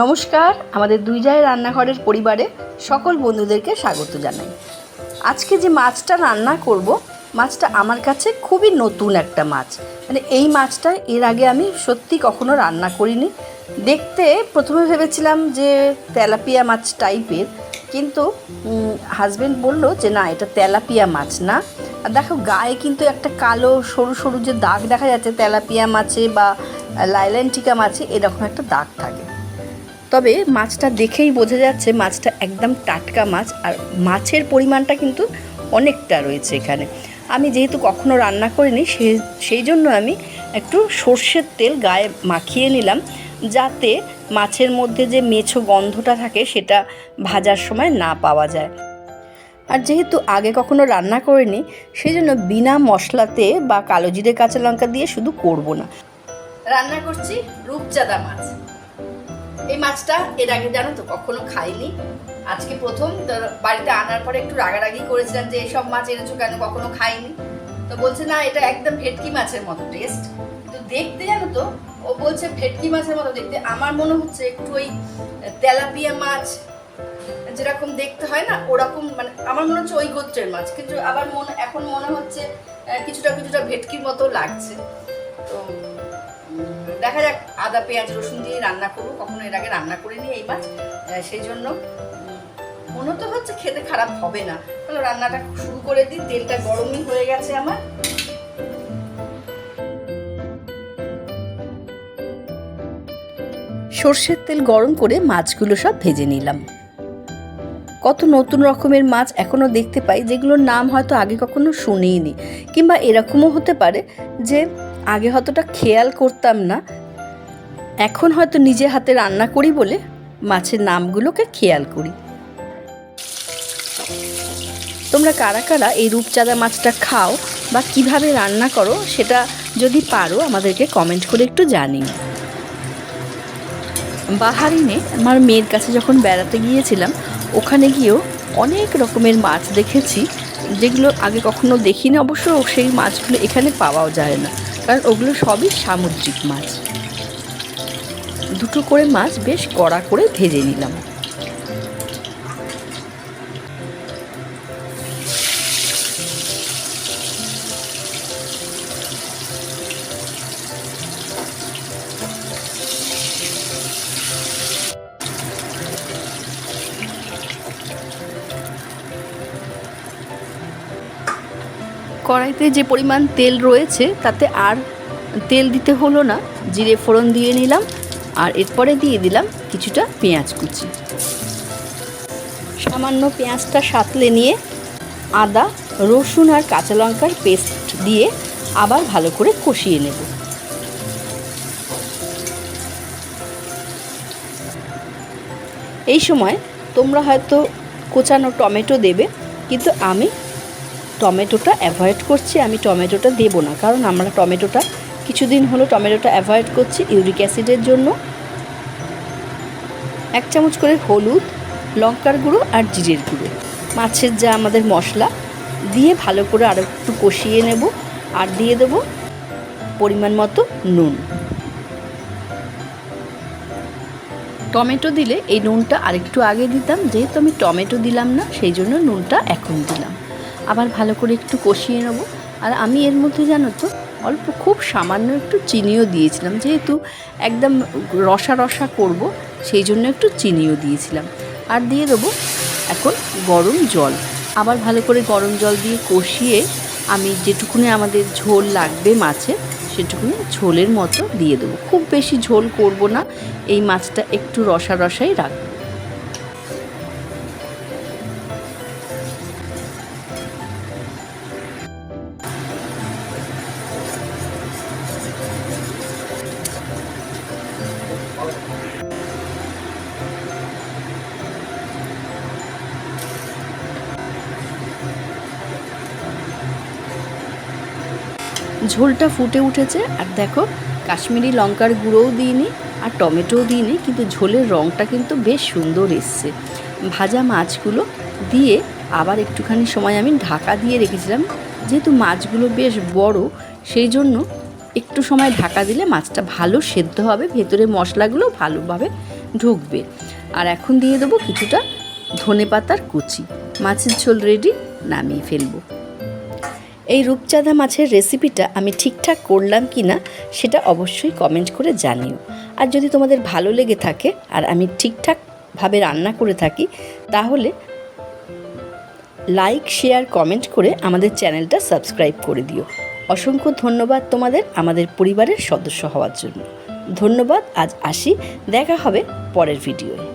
নমস্কার, আমাদের দুই জায়ের রান্নাঘরের পরিবারে সকল বন্ধুদেরকে স্বাগত জানাই। আজকে যে মাছটা রান্না করব, মাছটা আমার কাছে খুবই নতুন একটা মাছ। মানে এই মাছটা এর আগে আমি সত্যি কখনো রান্না করিনি। দেখতে প্রথমে ভেবেছিলাম যে তেলাপিয়া মাছ টাইপের, কিন্তু হাজবেন্ড বলল যে না, এটা তেলাপিয়া মাছ না। আর দেখো, গায়ে কিন্তু একটা কালো, সরু সরু যে দাগ দেখা যাচ্ছে, তেলাপিয়া মাছে বা লাইল্যান্টিকা মাছে, এরকম একটা দাগ থাকে। তবে মাছটা দেখেই বোঝা যাচ্ছে মাছটা একদম টাটকা মাছ আর মাছের পরিমাণটা কিন্তু অনেকটা রয়েছে এখানে। আমি যেহেতু কখনো রান্না করিনি, সে, সেই জন্য আমি একটু সর্ষের তেল গায়ে মাখিয়ে নিলাম যাতে মাছের মধ্যে যে মেছো গন্ধটা থাকে সেটা ভাজার সময় না পাওয়া যায়। আর যেহেতু আগে কখনো রান্না করিনি, সেই জন্য বিনা মশলাতে বা কালো জিরে, কাঁচা লঙ্কা দিয়ে শুধু করব না। রান্না করছি রূপচাঁদা মাছ। এই মাছটা এর আগে জানো তো কখনো খাইনি। আজকে প্রথম, তো বাড়িতে আনার পরে একটু রাগারাগি করেছিলাম যে এসব মাছ এনেছো কেন? কখনো খাইনি। তো বলছে, না, এটা একদম ভেটকি মাছের মতো টেস্ট তো দেখতে জানো তো, ও বলছে ভেটকি মাছের মতো দেখতে। আমার মনে হচ্ছে একটু ওই তেলাপিয়া মাছ, যেরকম দেখতে হয় না, ওরকম মানে আমার মনে হচ্ছে ওই গোত্রের মাছ। কিন্তু আবার মনে, এখন মনে হচ্ছে কিছুটা কিছুটা ভেটকির মতো লাগছে। তো দেখা যাক, আদা, পেঁয়াজ, রসুন দিয়ে রান্না করব। কখনো এর আগে রান্না করিনি এই মাছ সেই জন্য মনে তো হচ্ছে খেতে খারাপ হবে না। তাহলে রান্নাটা শুরু করে দিই। তেলটা গরমই হয়ে গেছে আমার। সর্ষের তেল গরম করে মাছগুলো সব ভেজে নিলাম। কত নতুন রকমের মাছ এখনও দেখতে পাই, যেগুলোর নাম হয়তো আগে কখনো শুনিনি, কিংবা এরকমও হতে পারে যে আগে হয়তোটা খেয়াল করতাম না। এখন হয়তো নিজে হাতে রান্না করি বলে মাছের নামগুলোকে খেয়াল করি। তোমরা কারা কারা এই রূপচাঁদা মাছটা খাও বা কীভাবে রান্না করো সেটা যদি পারো আমাদেরকে কমেন্ট করে একটু জানিও। বাহারিনে আমার মেয়ের কাছে যখন বেড়াতে গিয়েছিলাম, ওখানে গিয়েও অনেক রকমের মাছ দেখেছি। যেগুলো আগে কখনো দেখিনি, অবশ্য সেই মাছগুলো এখানে পাওয়াও যায় না। কারণ ওগুলো সবই সামুদ্রিক মাছ। দুটো করে মাছ বেশ কড়া করে ভেজে নিলাম। কড়াইতে যে পরিমাণ তেল রয়েছে, তাতে আর তেল দিতে হলো না। জিরে ফোড়ন দিয়ে নিলাম, আর এরপরে দিয়ে দিলাম কিছুটা পেঁয়াজ কুচি। সামান্য পেঁয়াজটা সাতলে নিয়ে আদা, রসুন আর কাঁচা লঙ্কার পেস্ট দিয়ে আবার ভালো করে কষিয়ে নেব। এই সময় তোমরা হয়তো কোচানো টমেটো দেবে, কিন্তু আমি টমেটোটা অ্যাভয়েড করছি, আমি টমেটোটা দেবো না। কারণ আমরা টমেটোটা কিছুদিন হলো টমেটোটা অ্যাভয়েড করছি ইউরিক অ্যাসিডের জন্য। এক চামচ করে হলুদ, লঙ্কার গুঁড়ো আর জিরের গুঁড়ো। মাছের যা আমাদের মশলা, দিয়ে ভালো করে আরও একটু কষিয়ে নেব আর দিয়ে দেবো পরিমাণ মতো নুন। টমেটো দিলে এই নুনটা আরেকটু আগে দিতাম, যেহেতু আমি টমেটো দিলাম না, সেই জন্য নুনটা এখন দিলাম। আবার ভালো করে একটু কষিয়ে নেব। আর আমি এর মধ্যে জানো তো, অল্প খুব সামান্য একটু চিনিও দিয়েছিলাম। যেহেতু একদম রসা রসা করব, সেই জন্য একটু চিনিও দিয়েছিলাম। আর দিয়ে দেবো এখন গরম জল। আবার ভালো করে গরম জল দিয়ে কষিয়ে আমি যেটুকুনি আমাদের ঝোল লাগবে মাছে, সেটুকুনি ঝোলের মতো দিয়ে দেবো। খুব বেশি ঝোল করব না, এই মাছটা একটু রসা রসাই রাখব। ঝোলটা ফুটে উঠেছে আর দেখো, কাশ্মীরি লঙ্কার গুঁড়োও দিইনি আর টমেটোও দিইনি, কিন্তু ঝোলের রঙটা কিন্তু বেশ সুন্দর এসছে। ভাজা মাছগুলো দিয়ে আবার একটুখানি সময় আমি ঢাকা দিয়ে রেখেছিলাম, যেহেতু মাছগুলো বেশ বড়, সেই জন্য একটু সময় ঢাকা দিলে মাছটা ভালো সেদ্ধ হবে, ভেতরে মশলাগুলো ভালোভাবে ঢুকবে। আর এখন দিয়ে দেবো কিছুটা ধনে পাতার কুচি। মাছের ঝোল রেডি নামিয়ে ফেলব। এই রূপচাঁদা মাছের রেসিপিটা আমি ঠিকঠাক করলাম কি না সেটা অবশ্যই কমেন্ট করে জানিও। আর যদি তোমাদের ভালো লেগে থাকে আর আমি ঠিকঠাকভাবে রান্না করে থাকি, তাহলে লাইক শেয়ার কমেন্ট করে আমাদের চ্যানেলটা সাবস্ক্রাইব করে দিও। অসংখ্য ধন্যবাদ তোমাদের আমাদের পরিবারের সদস্য হওয়ার জন্য। ধন্যবাদ, আজ আসি, দেখা হবে পরের ভিডিওয়ে